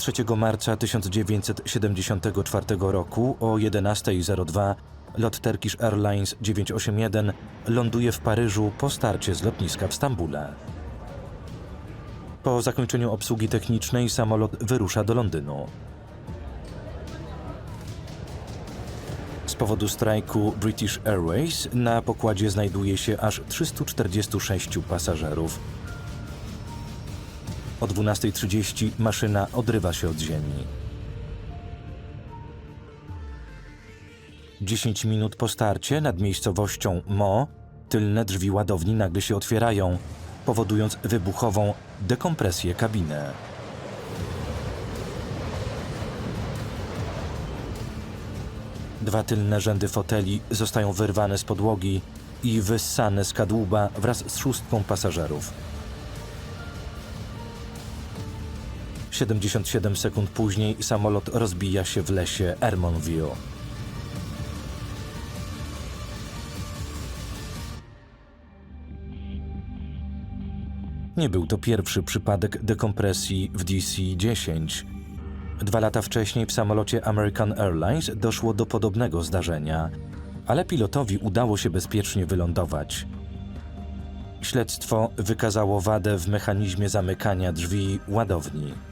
3 marca 1974 roku o 11.02 lot Turkish Airlines 981 ląduje w Paryżu po starcie z lotniska w Stambule. Po zakończeniu obsługi technicznej samolot wyrusza do Londynu. Z powodu strajku British Airways na pokładzie znajduje się aż 346 pasażerów. O 12.30 maszyna odrywa się od ziemi. 10 minut po starcie nad miejscowością Mo tylne drzwi ładowni nagle się otwierają, powodując wybuchową dekompresję kabiny. Dwa tylne rzędy foteli zostają wyrwane z podłogi i wyssane z kadłuba wraz z szóstką pasażerów. 77 sekund później samolot rozbija się w lesie Ermonville. Nie był to pierwszy przypadek dekompresji w DC-10. Dwa lata wcześniej w samolocie American Airlines doszło do podobnego zdarzenia, ale pilotowi udało się bezpiecznie wylądować. Śledztwo wykazało wadę w mechanizmie zamykania drzwi ładowni.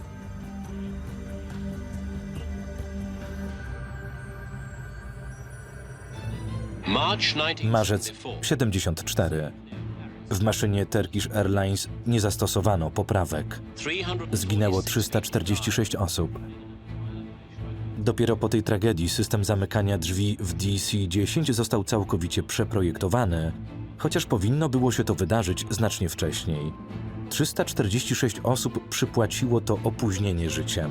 Marzec 74. W maszynie Turkish Airlines nie zastosowano poprawek. Zginęło 346 osób. Dopiero po tej tragedii system zamykania drzwi w DC-10 został całkowicie przeprojektowany, chociaż powinno było się to wydarzyć znacznie wcześniej. 346 osób przypłaciło to opóźnienie życiem.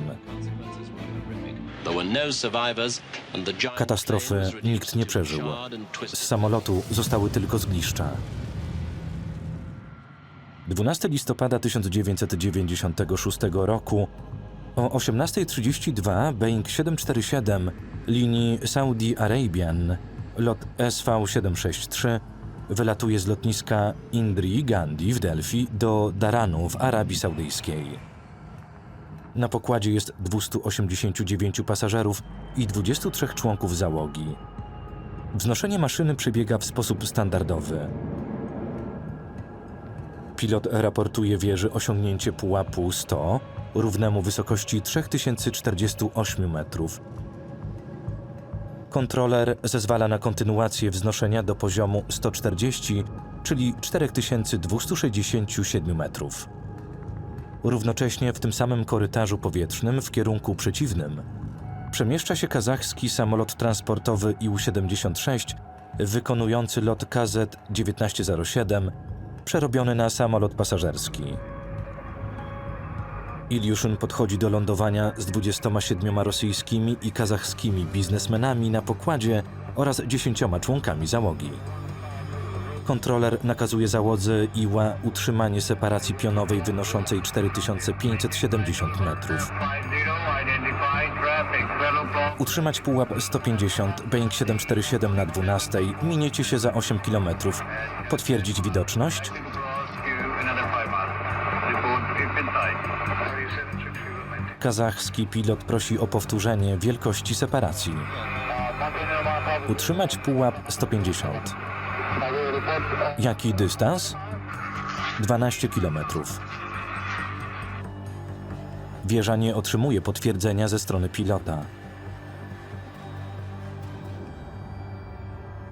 Katastrofy nikt nie przeżył. Z samolotu zostały tylko zgliszcza. 12 listopada 1996 roku o 18.32 Boeing 747 linii Saudi Arabian, lot SV763, wylatuje z lotniska Indri Gandhi w Delhi do Daranu w Arabii Saudyjskiej. Na pokładzie jest 289 pasażerów i 23 członków załogi. Wznoszenie maszyny przebiega w sposób standardowy. Pilot raportuje wieży osiągnięcie pułapu 100, równemu wysokości 3048 metrów. Kontroler zezwala na kontynuację wznoszenia do poziomu 140, czyli 4267 metrów. Równocześnie w tym samym korytarzu powietrznym w kierunku przeciwnym przemieszcza się kazachski samolot transportowy IU-76 wykonujący lot KZ-1907 przerobiony na samolot pasażerski. Iliuszyn podchodzi do lądowania z 27 rosyjskimi i kazachskimi biznesmenami na pokładzie oraz 10 członkami załogi. Kontroler nakazuje załodze Iła utrzymanie separacji pionowej wynoszącej 4570 metrów. Utrzymać pułap 150, Boeing 747 na 12, miniecie się za 8 km. Potwierdzić widoczność? Kazachski pilot prosi o powtórzenie wielkości separacji. Utrzymać pułap 150. Jaki dystans? 12 km. Wieża nie otrzymuje potwierdzenia ze strony pilota.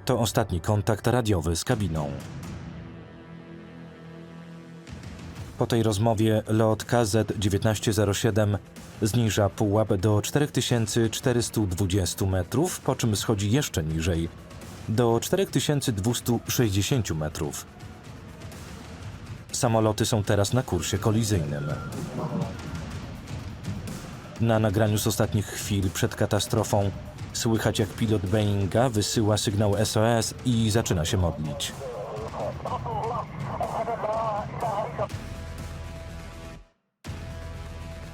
To ostatni kontakt radiowy z kabiną. Po tej rozmowie lot KZ-1907 zniża pułap do 4420 metrów, po czym schodzi jeszcze niżej do 4260 metrów. Samoloty są teraz na kursie kolizyjnym. Na nagraniu z ostatnich chwil przed katastrofą słychać jak pilot Boeinga wysyła sygnał SOS i zaczyna się modlić.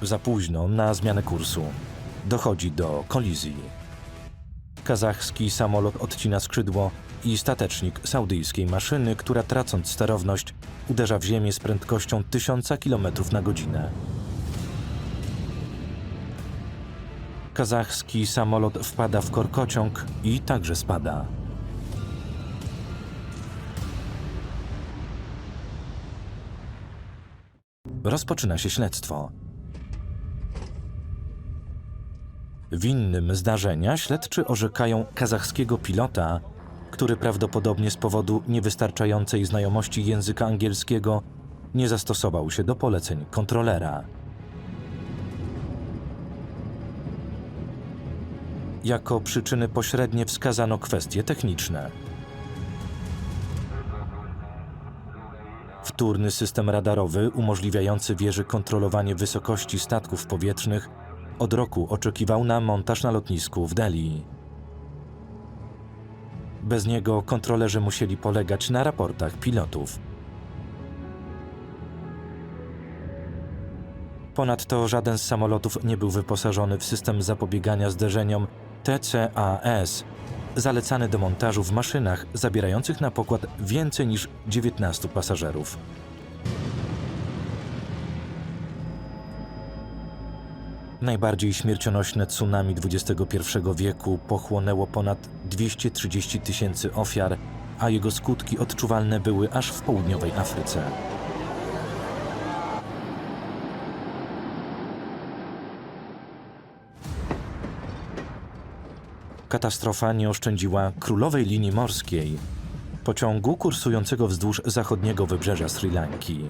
Za późno na zmianę kursu. Dochodzi do kolizji. Kazachski samolot odcina skrzydło i statecznik saudyjskiej maszyny, która tracąc sterowność, uderza w ziemię z prędkością 1000 km na godzinę. Kazachski samolot wpada w korkociąg i także spada. Rozpoczyna się śledztwo. Winnym zdarzenia śledczy orzekają kazachskiego pilota, który prawdopodobnie z powodu niewystarczającej znajomości języka angielskiego nie zastosował się do poleceń kontrolera. Jako przyczyny pośrednie wskazano kwestie techniczne. Wtórny system radarowy umożliwiający wieży kontrolowanie wysokości statków powietrznych od roku oczekiwał na montaż na lotnisku w Delhi. Bez niego kontrolerzy musieli polegać na raportach pilotów. Ponadto żaden z samolotów nie był wyposażony w system zapobiegania zderzeniom TCAS, zalecany do montażu w maszynach zabierających na pokład więcej niż 19 pasażerów. Najbardziej śmiercionośne tsunami XXI wieku pochłonęło ponad 230 tysięcy ofiar, a jego skutki odczuwalne były aż w południowej Afryce. Katastrofa nie oszczędziła królowej linii morskiej, pociągu kursującego wzdłuż zachodniego wybrzeża Sri Lanki.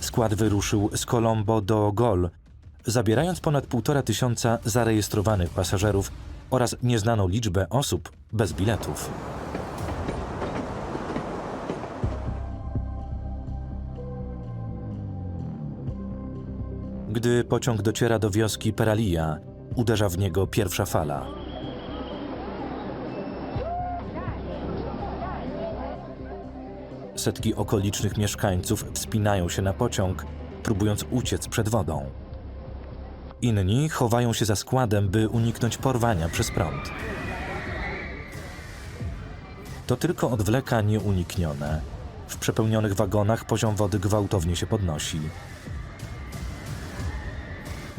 Skład wyruszył z Colombo do Gol, zabierając ponad półtora tysiąca zarejestrowanych pasażerów oraz nieznaną liczbę osób bez biletów. Gdy pociąg dociera do wioski Peralia, uderza w niego pierwsza fala. Setki okolicznych mieszkańców wspinają się na pociąg, próbując uciec przed wodą. Inni chowają się za składem, by uniknąć porwania przez prąd. To tylko odwleka nieuniknione. W przepełnionych wagonach poziom wody gwałtownie się podnosi.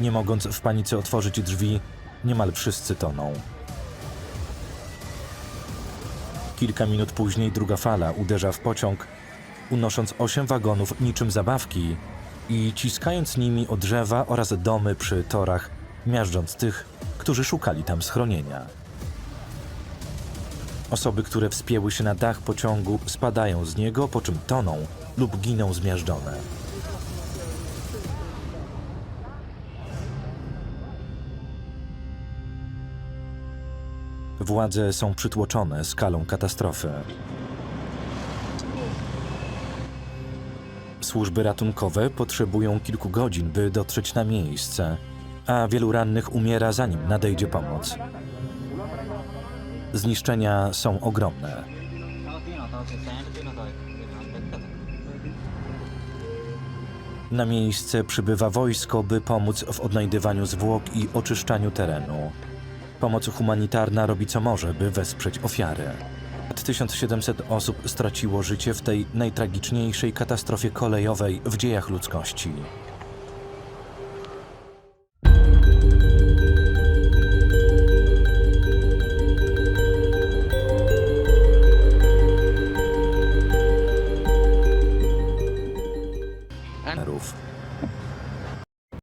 Nie mogąc w panice otworzyć drzwi, niemal wszyscy toną. Kilka minut później druga fala uderza w pociąg, unosząc osiem wagonów niczym zabawki i ciskając nimi o drzewa oraz domy przy torach, miażdżąc tych, którzy szukali tam schronienia. Osoby, które wspięły się na dach pociągu, spadają z niego, po czym toną lub giną zmiażdżone. Władze są przytłoczone skalą katastrofy. Służby ratunkowe potrzebują kilku godzin, by dotrzeć na miejsce, a wielu rannych umiera zanim nadejdzie pomoc. Zniszczenia są ogromne. Na miejsce przybywa wojsko, by pomóc w odnajdywaniu zwłok i oczyszczaniu terenu. Pomoc humanitarna robi co może, by wesprzeć ofiary. Ponad 1700 osób straciło życie w tej najtragiczniejszej katastrofie kolejowej w dziejach ludzkości.